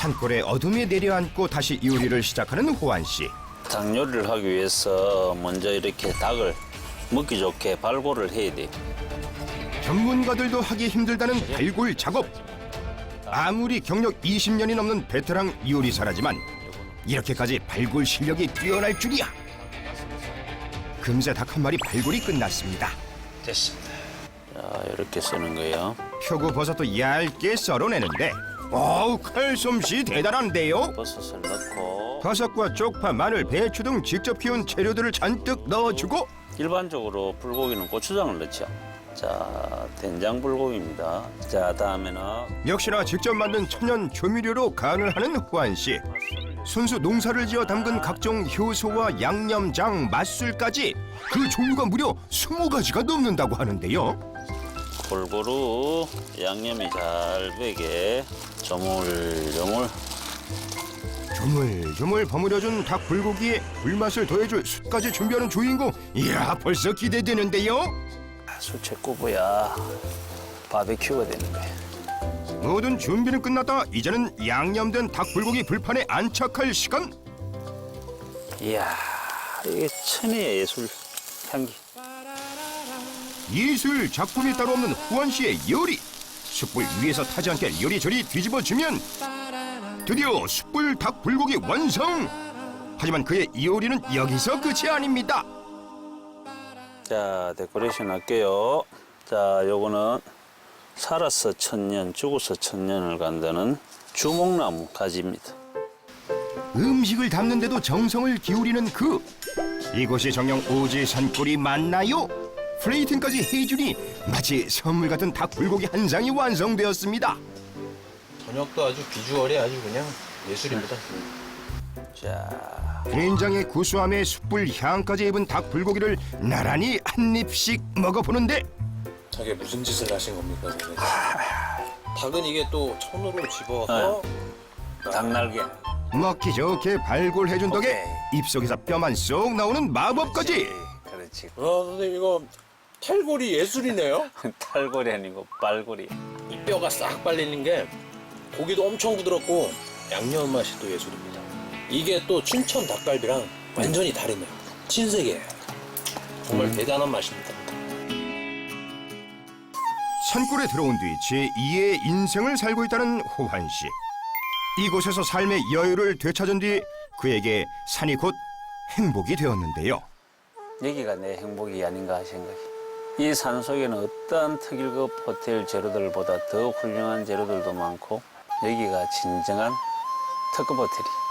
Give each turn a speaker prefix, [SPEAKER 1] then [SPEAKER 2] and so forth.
[SPEAKER 1] 산골에 어둠이 내려앉고 다시 요리를 시작하는 호환 씨.
[SPEAKER 2] 닭 요리를 하기 위해서 먼저 이렇게 닭을 먹기 좋게 발골을 해야 돼.
[SPEAKER 1] 전문가들도 하기 힘들다는 발굴 작업. 아무리 경력 20년이 넘는 베테랑 요리사라지만 이렇게까지 발굴 실력이 뛰어날 줄이야. 금세 닭 한 마리 발굴이 끝났습니다.
[SPEAKER 2] 됐습니다. 자, 이렇게 쓰는 거예요.
[SPEAKER 1] 표고 버섯도 얇게 썰어내는데 어우 칼솜씨 대단한데요.
[SPEAKER 2] 버섯을 넣고
[SPEAKER 1] 버섯과 쪽파, 마늘, 배추 등 직접 키운 재료들을 잔뜩 넣어주고
[SPEAKER 2] 일반적으로 불고기는 고추장을 넣죠. 자, 된장 불고기입니다. 자, 다음에는
[SPEAKER 1] 역시나 직접 만든 천연 조미료로 간을 하는 호안 씨. 순수 농사를 지어 담근 각종 효소와 양념장, 맛술까지 그 종류가 무려 20가지가 넘는다고 하는데요.
[SPEAKER 2] 골고루 양념이 잘 배게 조물조물
[SPEAKER 1] 조물조물 버무려준 닭 불고기에 불맛을 더해줄 숯까지 준비하는 주인공. 이야 벌써 기대되는데요.
[SPEAKER 2] 수채 굽어야 바베큐가 되는 거예요.
[SPEAKER 1] 모든 준비는 끝났다. 이제는 양념된 닭 불고기 불판에 안착할 시간.
[SPEAKER 2] 이야, 이게 천혜의 예술 향기.
[SPEAKER 1] 예술 작품이 따로 없는 후원 씨의 요리. 숯불 위에서 타지 않게 요리조리 뒤집어주면 드디어 숯불 닭 불고기 완성. 하지만 그의 요리는 여기서 끝이 아닙니다.
[SPEAKER 2] 자, 데코레이션 할게요. 자, 요거는 살아서 천년, 죽어서 천년을 간다는 주목나무 가지입니다.
[SPEAKER 1] 음식을 담는데도 정성을 기울이는 그 이곳이 정녕 오지 산골이 맞나요? 플레이팅까지 해주니 마치 선물 같은 닭 불고기 한 상이 완성되었습니다.
[SPEAKER 3] 저녁도 아주 비주얼이 아주 그냥 예술입니다.
[SPEAKER 2] 자,
[SPEAKER 1] 된장의 구수함에 숯불 향까지 입은 닭 불고기를 나란히 한 입씩 먹어보는데
[SPEAKER 3] 저게 무슨 짓을 하신 겁니까? 저게? 닭은 이게 또 천으로 집어서
[SPEAKER 2] 닭날개.
[SPEAKER 1] 먹기 좋게 발골해준 덕에
[SPEAKER 2] 오케이.
[SPEAKER 1] 입속에서 뼈만 쏙 나오는 마법까지
[SPEAKER 2] 그렇지.
[SPEAKER 3] 아 선생님 이거 탈골이 예술이네요.
[SPEAKER 2] 탈골이 아니고 빨골이.
[SPEAKER 3] 이 뼈가 싹 빨리는 게 고기도 엄청 부드럽고 양념 맛이 또 예술입니다. 이게 또 춘천 닭갈비랑 완전히 다르네요. 신세계예요. 정말 대단한 맛입니다.
[SPEAKER 1] 산골에 들어온 뒤 제2의 인생을 살고 있다는 호환 씨. 이곳에서 삶의 여유를 되찾은 뒤 그에게 산이 곧 행복이 되었는데요.
[SPEAKER 2] 여기가 내 행복이 아닌가 생각이. 이 산 속에는 어떠한 특일급 호텔 재료들보다 더 훌륭한 재료들도 많고 여기가 진정한 특급 호텔이.